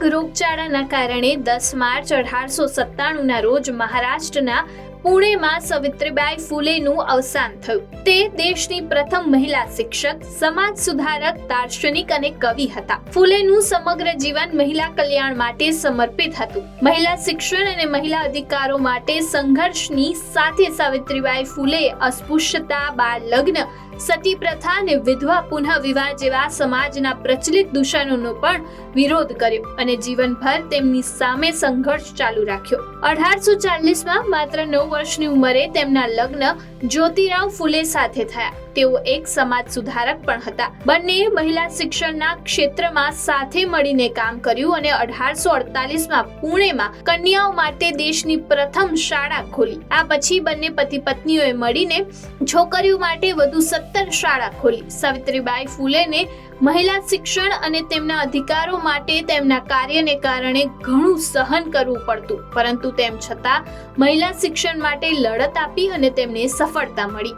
વૈશ્વિક રોગચાળાના કારણે દસ માર્ચ અઢારસો સત્તાણુંના રોજ મહારાષ્ટ્રના પુણેમાં સવિત્રીબાઈ ફૂલેનું અવસાન થયું. તે દેશની પ્રથમ મહિલા શિક્ષક, સમાજ સુધારક, દાર્શનિક અને કવિ હતા. ફૂલેનું સમગ્ર જીવન મહિલા કલ્યાણ માટે સમર્પિત હતું. મહિલા શિક્ષણ અને મહિલા અધિકારો માટે સંઘર્ષની સાથે સાવિત્રીબાઈ ફૂલે અસ્પૃશ્યતા બાળ લગ્ન સતી પ્રથા અને વિધવા પુનઃ વિવાહ જેવા સમાજના પ્રચલિત દૂષણોનો પણ વિરોધ કર્યો અને જીવનભર તેમની સામે સંઘર્ષ ચાલુ રાખ્યો. અઢારસો ચાલીસમાં માત્ર નવ વર્ષની ઉંમરે તેમના લગ્ન જ્યોતિરાવ ફૂલે સાથે થયા. તેઓ એક સમાજ સુધારક પણ હતા. બંનેએ મહિલા શિક્ષણના ક્ષેત્રમાં સાથે મળીને કામ કર્યું અને અઢારસો અડતાલીસમાં પુણેમાં કન્યાઓ માટે દેશની પ્રથમ શાળા ખોલી. આ પછી બંને પતિ પત્નીઓએ મળીને છોકરીઓ માટે વધુ સત્તર શાળા ખોલી. સાવિત્રીબાઈ ફૂલેને મહિલા શિક્ષણ અને તેમના અધિકારો માટે તેમના કાર્યને કારણે ઘણું સહન કરવું પડતું. પરંતુ તેમ છતાં મહિલા શિક્ષણ માટે લડત આપી અને તેમને સફળતા મળી.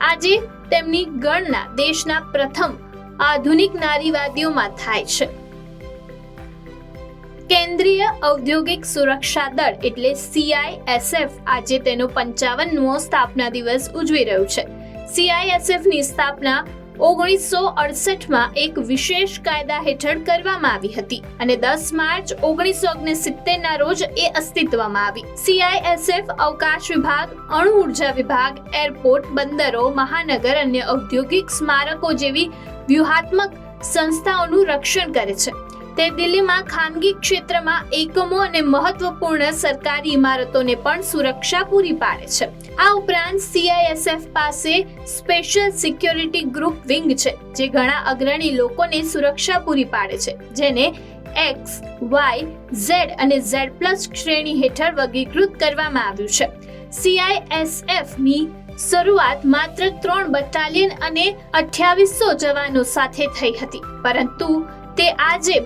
આજે તેમની ગણના દેશના પ્રથમ આધુનિક નારીવાદીઓમાં થાય છે. કેન્દ્રીય ઔદ્યોગિક સુરક્ષા દળ એટલે સીઆઈએસએફ આજે તેનો પંચાવનમો સ્થાપના દિવસ ઉજવી રહ્યું છે. સીઆઈએસએફની સ્થાપના ઓગણીસો અડસઠમાં એક વિશેષ કાયદા હેઠળ કરવામાં આવી હતી અને દસ માર્ચ ઓગણીસો ના રોજ એ અસ્તિત્વમાં આવી. સીઆઈએસએફ, અવકાશ વિભાગ, અણુ ઊર્જા વિભાગ, એરપોર્ટ, બંદરો, મહાનગર અને ઔદ્યોગિક સ્મારકો જેવી વ્યૂહાત્મક સંસ્થાઓનું રક્ષણ કરે છે. તે દિલ્હીમાં ખાનગી ક્ષેત્રમાં એકમો અને મહત્વપૂર્ણ સરકારી ઇમારતોને પણ સુરક્ષા પૂરી પાડે છે. આ ઉપરાંત સીઆઈએસએફ પાસે સ્પેશિયલ સિક્યોરિટી ગ્રુપ વિંગ છે, જે ઘણા અગ્રણી લોકોને સુરક્ષા પૂરી પાડે છે, જેને એક્સ વાય ઝેડ અને ઝેડ પ્લસ શ્રેણી હેઠળ વર્ગીકૃત કરવામાં આવ્યું છે. સીઆઈએસએફની શરૂઆત માત્ર ત્રણ બટાલિયન અને અઠ્યાવીસો જવાનો સાથે થઈ હતી, પરંતુ તે આજે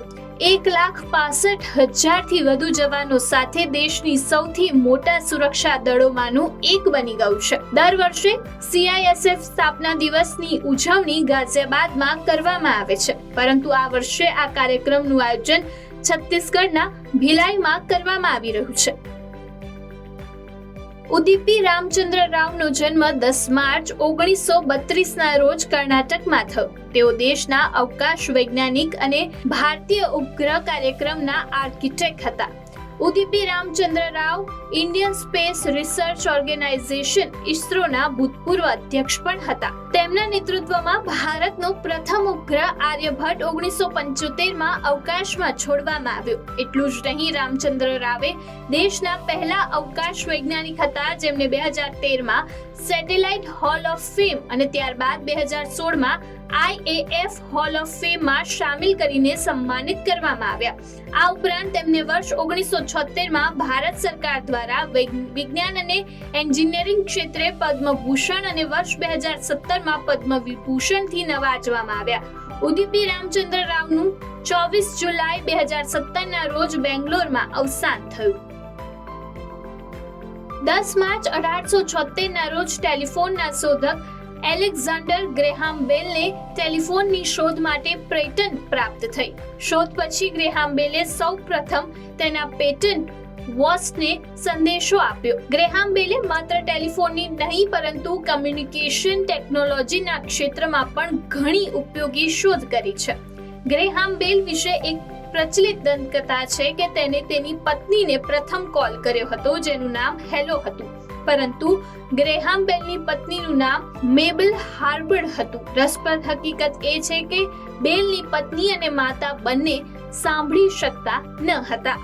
એક લાખ પાસઠ હજારથી વધુ જવાનો સાથે દેશની સૌથી મોટા સુરક્ષા દળોમાંનું એક બની ગયું છે. દર વર્ષે સીઆઈએસએફ સ્થાપના દિવસની ઉજવણી ગાઝિયાબાદમાં કરવામાં આવે છે. પરંતુ આ વર્ષે આ કાર્યક્રમનું આયોજન છત્તીસગઢના ભિલાઈમાં કરવામાં આવી રહ્યું છે. ઉદીપી રામચંદ્ર રાવનો જન્મ દસ માર્ચ ઓગણીસો બત્રીસના રોજ કર્ણાટકમાં થયો. તેઓ દેશના અવકાશ વૈજ્ઞાનિક અને ભારતીય ઉપગ્રહ કાર્યક્રમના આર્કિટેક્ટ હતા. Udupi Ramachandra Rao Indian space research organisation ઇસરોના ભૂતપૂર્વ અધ્યક્ષ પણ હતા. તેમના નેતૃત્વમાં ભારતનો પ્રથમ ઉપગ્રહ આર્યભટ્ટ ઓગણીસો પંચોતેરમાં અવકાશમાં છોડવામાં આવ્યો. એટલું જ નહીં રામચંદ્ર રાવે દેશના પહેલા અવકાશ વૈજ્ઞાનિક હતા, જેમને બે હજાર તેરમાં સેટેલાઇટ હોલ ઓફ ફેમ અને ત્યારબાદ બે હજાર સોળમાં આઈએએફ હોલ ઓફ ફેમમાં સામેલ કરીને સન્માનિત કરવામાં આવ્યા. આ ઉપરાંત તેમને વર્ષ ઓગણીસો છોતેરમાં ભારત સરકાર દ્વારા વિજ્ઞાન અને એન્જિનિયરિંગ ક્ષેત્રે પદ્મભૂષણ અને વર્ષ બે હજાર સત્તરમાં પદ્મ નવાજવામાં આવ્યા. ઉદીપી રામચંદ્ર રાવનું ચોવીસ જુલાઈ બે હજાર સત્તરના રોજ બેંગ્લોરમાં અવસાન થયું. દસ માર્ચ અઢારસો છોતેરના રોજ ટેલિફોનના શોધક એલેક્ઝાન્ડર ગ્રેહામ બેલને ટેલિફોનની શોધ માટે પેટન્ટ પ્રાપ્ત થઈ. શોધ પછી ગ્રેહામ બેલે સૌ પ્રથમ તેના પેટન્ટ વોસ્ટને સંદેશો આપ્યો. ગ્રેહામ બેલે માત્ર ટેલિફોનની નહીં, પરંતુ કમ્યુનિકેશન ટેકનોલોજીના ક્ષેત્રમાં પણ ઘણી ઉપયોગી શોધ કરી છે. ગ્રેહામ બેલ વિશે એક પ્રચલિત દંતકથા છે કે તેને તેની પત્નીને પ્રથમ કોલ કર્યો હતો, જેનું નામ હેલો હતું. પરંતુ ગ્રેહામ બેલની પત્નીનું નામ મેબલ હાર્બર્ડ હતું. રસપ્રદ હકીકત એ છે કે બેલની પત્ની અને માતા બંને સાંભળી શકતા ન હતા.